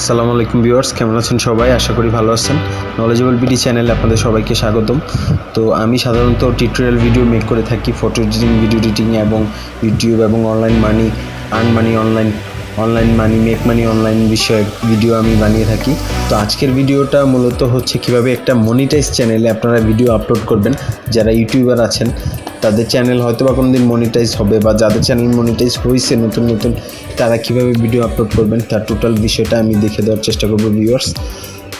আসসালামু আলাইকুম ভিউয়ার্স, কেমন আছেন সবাই? আশা করি ভালো আছেন। নলেজেবল বিডি চ্যানেলে আপনাদের সবাইকে স্বাগতম। তো আমি সাধারণত টিউটোরিয়াল ভিডিও মেক করে থাকি ফটো এডিটিং ভিডিও এডিটিং এবং ইউটিউব এবং online money earn money online online money make money online বিষয়ক ভিডিও আমি বানিয়ে থাকি। তো আজকের ভিডিওটা মূলত হচ্ছে কীভাবে একটা মনিটাইজ চ্যানেলে আপনারা ভিডিও আপলোড করবেন। যারা ইউটিউবার আছেন তাদের চ্যানেল হয়তো বা কোনো দিন মনিটাইজ হবে বা যাদের চ্যানেল মনিটাইজ হয়েছে নতুন নতুন, তারা কীভাবে ভিডিও আপলোড করবেন তার টোটাল বিষয়টা আমি দেখে দেওয়ার চেষ্টা করব ভিউয়ার্স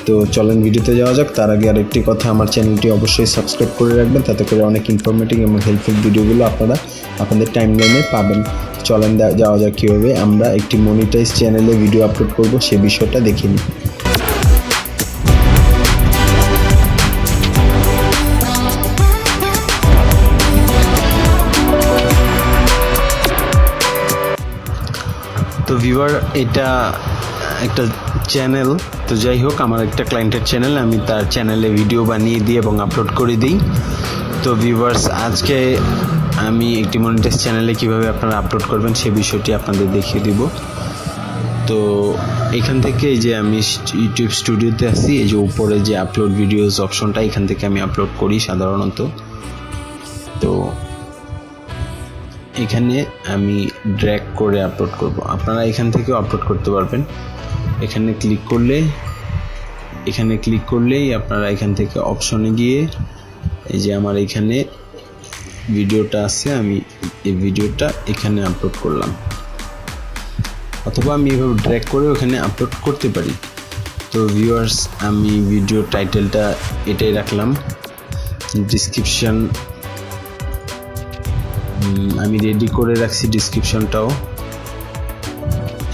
তো চলেন ভিডিওতে যাওয়া যাক। তার আগে আর একটি কথা, আমার চ্যানেলটি অবশ্যই সাবস্ক্রাইব করে রাখবেন। তাতে করে অনেক ইনফরমেটিভ এবং হেল্পফুল ভিডিওগুলো আপনারা আপনাদের টাইম লাইনে পাবেন। চলেন যাওয়া যাক কীভাবে। আমরা একটি মনিটাইজ চ্যানেলে ভিডিও আপলোড করব, সে বিষয়টা দেখে নিই। ভিউয়ার এটা একটা চ্যানেল তো যাই হোক, আমার একটা ক্লায়েন্টের চ্যানেল আমি তার চ্যানেলে ভিডিও বানিয়ে দিই এবং আপলোড করে দিই। তো ভিউয়ার্স আজকে আমি একটি মনিটাইজ চ্যানেলে কীভাবে আপনারা আপলোড করবেন সে বিষয়টি আপনাদের দেখিয়ে দিব। তো এখান থেকে যে আমি ইউটিউব স্টুডিওতে আছি, এই যে উপরে যে আপলোড ভিডিওস অপশনটা এখান থেকে আমি আপলোড করি সাধারণত। তো এখানে আমি ড্র্যাগ করে আপলোড করব। আপনারা এখান থেকেও আপলোড করতে পারবেন। এখানে ক্লিক করলে, এখানে ক্লিক করলেই আপনারা এখান থেকে অপশনে গিয়ে এই যে আমার এখানে ভিডিওটা আছে, আমি এই ভিডিওটা এখানে আপলোড করলাম। অথবা আমি এভাবে ড্র্যাগ করে ওখানে আপলোড করতে পারি। তো ভিউয়ার্স আমি ভিডিও টাইটেলটা এটাই রাখলাম। ডিসক্রিপশন আমি রেডি করে রাখছি ডিসক্রিপশনটাও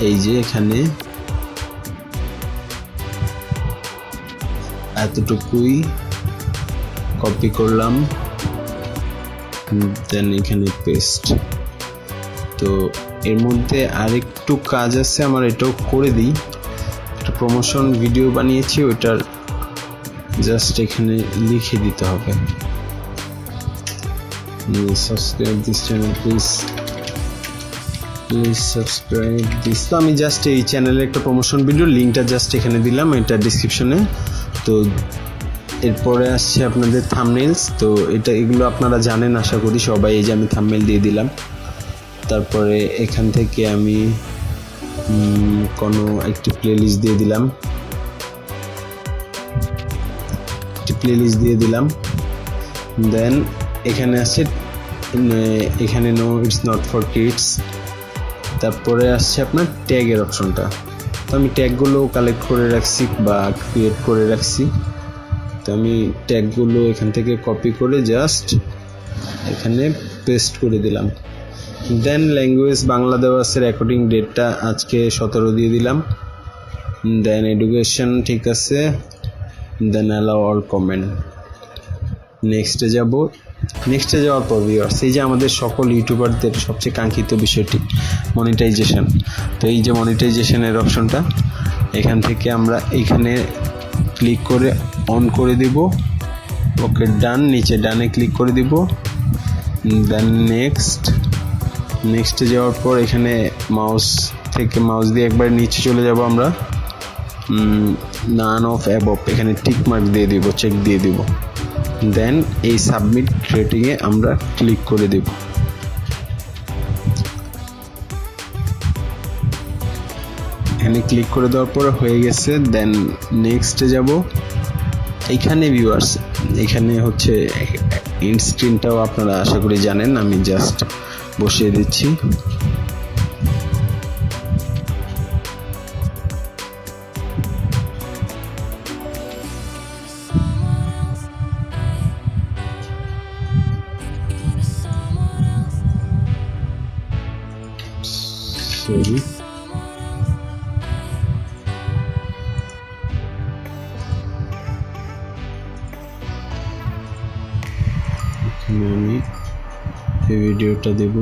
এই যে এখানে। এতটুকুই কপি করলাম। দেন এখানে পেস্ট তো এর মধ্যে আরেকটু কাজ আছে, আমার এটাও করে দিই। একটা প্রমোশন ভিডিও বানিয়েছি, ওইটার জাস্ট এখানে লিখে দিতে হবে। Subscribe this channel please please subscribe this তো আমি জাস্ট এই চ্যানেলের একটা প্রমোশন ভিডিও লিঙ্কটা জাস্ট এখানে দিলাম, এটা ডিসক্রিপশনে তো এরপরে আসছে আপনাদের থামনেলস তো এটা এগুলো আপনারা জানেন, আশা করি সবাই এই যে আমি থামনেল দিয়ে দিলাম। তারপরে এখান থেকে আমি কোনো একটি প্লেলিস্ট দিয়ে দিলাম। একটি প্লেলিস্ট দিয়ে দিলাম। দেন এখানে আছে এখানে no it's not for kids তারপরে আসছে আপনার ট্যাগের অপশনটা তো আমি ট্যাগগুলো কালেক্ট করে রাখছি বা ক্রিয়েট করে রাখছি। তো আমি ট্যাগগুলো এখান থেকে কপি করে জাস্ট এখানে পেস্ট করে দিলাম। দেন ল্যাঙ্গুয়েজ বাংলা দেওয়া আছে রেকর্ডিং ডেটটা আজকে সতেরো দিয়ে দিলাম। দেন এডুকেশন ঠিক আছে। দেন অ্যালাউ অল কমেন্ট নেক্সটে যাব। নেক্সটে যাওয়ার পর ভিউয়ার্স এই যে আমাদের সকল ইউটিউবারদের সবচেয়ে কাঙ্ক্ষিত বিষয়টি মনিটাইজেশন তো এই যে মনিটাইজেশনের অপশনটা এখান থেকে আমরা এখানে ক্লিক করে অন করে দিব। ওকে ডান নিচে ডানে ক্লিক করে দিব। দেন নেক্সট নেক্সটে যাওয়ার পর, এখানে মাউস থেকে মাউস দিয়ে একবার নিচে চলে যাব আমরা। নান অফ অ্যাবভ এখানে টিক মার্ক দিয়ে দিব চেক দিয়ে দিব। দেন এই সাবমিট রেটিংয়ে আমরা ক্লিক করে দেব। এখানে ক্লিক করে দেওয়ার পর হয়ে গেছে দেন নেক্সটে যাব। এখানে ভিউয়ার্স এখানে হচ্ছে ইন্ড স্ক্রিনটাও আপনারা আশা করি জানেন, আমি জাস্ট বসিয়ে দিচ্ছি। এখানে আমি এই ভিডিওটা দেব।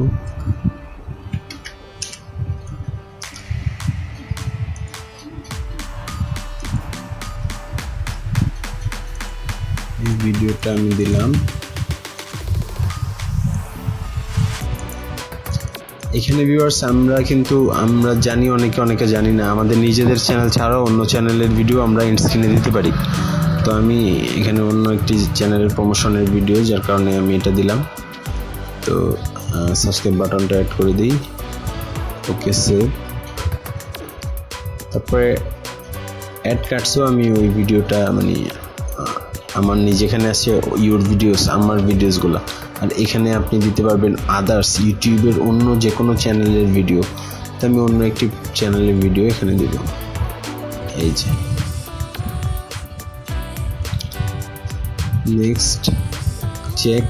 এই ভিডিওটা আমি দিলাম। এখানে ভিউয়ার্স আমরা কিন্তু, আমরা জানি, অনেকে অনেকে জানি না। আমাদের নিজেদের চ্যানেল ছাড়াও অন্য চ্যানেলের ভিডিও আমরা স্ক্রিনে দিতে পারি। তো আমি এখানে অন্য একটি চ্যানেলের প্রমোশনের ভিডিও যার কারণে আমি এটা দিলাম। তো সাবস্ক্রাইব বাটনটা অ্যাড করে দিই। ওকে সেভ তারপরে অ্যাড কার্ডসও আমি ওই ভিডিওটা মানে আমার নিজেখানে আছে ইউর ভিডিওস আমার ভিডিওসগুলো আর এখানে আপনি দিতে পারবেন আদার্স ইউটিউবের অন্য যে কোনো চ্যানেলের ভিডিও তো আমি অন্য একটি চ্যানেলের ভিডিও এখানে দিব। এই যে। নেক্সট চেক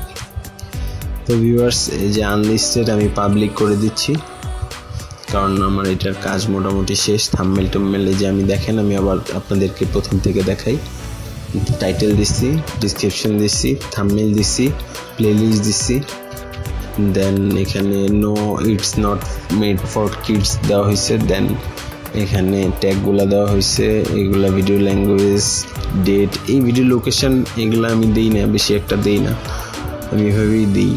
তো ভিউয়ার্স এই যে আনলিস্টেড আমি পাবলিক করে দিচ্ছি। কারণ আমার এটার কাজ মোটামুটি শেষ। থাম্মেল টুম্মেলে যে আমি দেখেন, আমি আবার আপনাদেরকে প্রথম থেকে দেখাই। টাইটেল দিচ্ছি ডিসক্রিপশন দিচ্ছি থাম্মেল দিচ্ছি প্লেলিস্ট দিচ্ছি দেন এখানে no it's not made for kids দেওয়া হয়েছে দেন এখানে ট্যাগগুলো দেওয়া হয়েছে এগুলা ভিডিও ল্যাঙ্গুয়েজ ডেট এই ভিডিও লোকেশন এগুলো আমি দিই না, বেশি একটা দিই না। আমি এভাবেই দিই।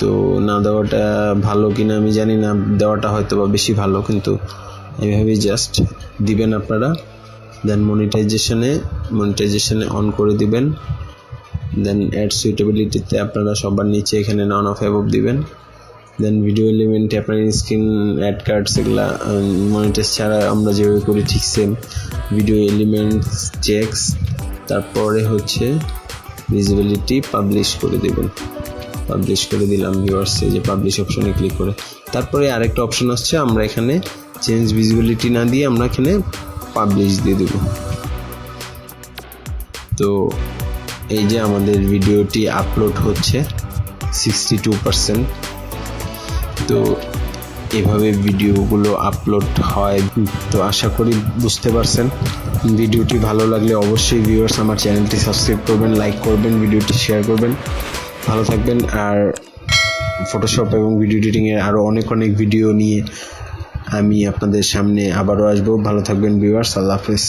তো না দেওয়াটা ভালো কিনা আমি জানি না, দেওয়াটা হয়তো বা বেশি ভালো, কিন্তু এইভাবেই জাস্ট দিবেন আপনারা। দেন মনিটাইজেশনে মনিটাইজেশনে অন করে দিবেন। দেন অ্যাড সুইটেবিলিটিতে আপনারা সবার নিচে এখানে নন অফ অ্যাবভ দিবেন। দেন ভিডিও এলিমেন্টে আপনার স্ক্রিন অ্যাড কার্ডস এগুলা মনিটাইজ ছাড়া আমরা যেভাবে করি ঠিক সেম ভিডিও এলিমেন্টস চেকস তারপরে হচ্ছে ভিজিবিলিটি পাবলিশ করে দেবেন। পাবলিশ করে দিলাম ভিউয়ার্সে যে পাবলিশ অপশনে ক্লিক করে। তারপরে আরেকটা অপশন আসছে, আমরা এখানে চেঞ্জ ভিজিবিলিটি না দিয়ে আমরা এখানে পাবলিশ দিয়ে দেব। তো এই যে আমাদের ভিডিওটি আপলোড হচ্ছে সিক্সটি টু পারসেন্ট তো এভাবে ভিডিওগুলো আপলোড হয়, তো আশা করি বুঝতে পারছেন। ভিডিওটি ভালো লাগলে অবশ্যই ভিউয়ার্স আমার চ্যানেলটি সাবস্ক্রাইব করবেন লাইক করবেন, ভিডিওটি শেয়ার করবেন। ভালো থাকবেন, আর ফটোশপ এবং ভিডিও এডিটিংয়ের আরও অনেক অনেক ভিডিও নিয়ে আমি আপনাদের সামনে আবারও আসব। ভালো থাকবেন ভিউয়ার্স আল্লাহ হাফেজ।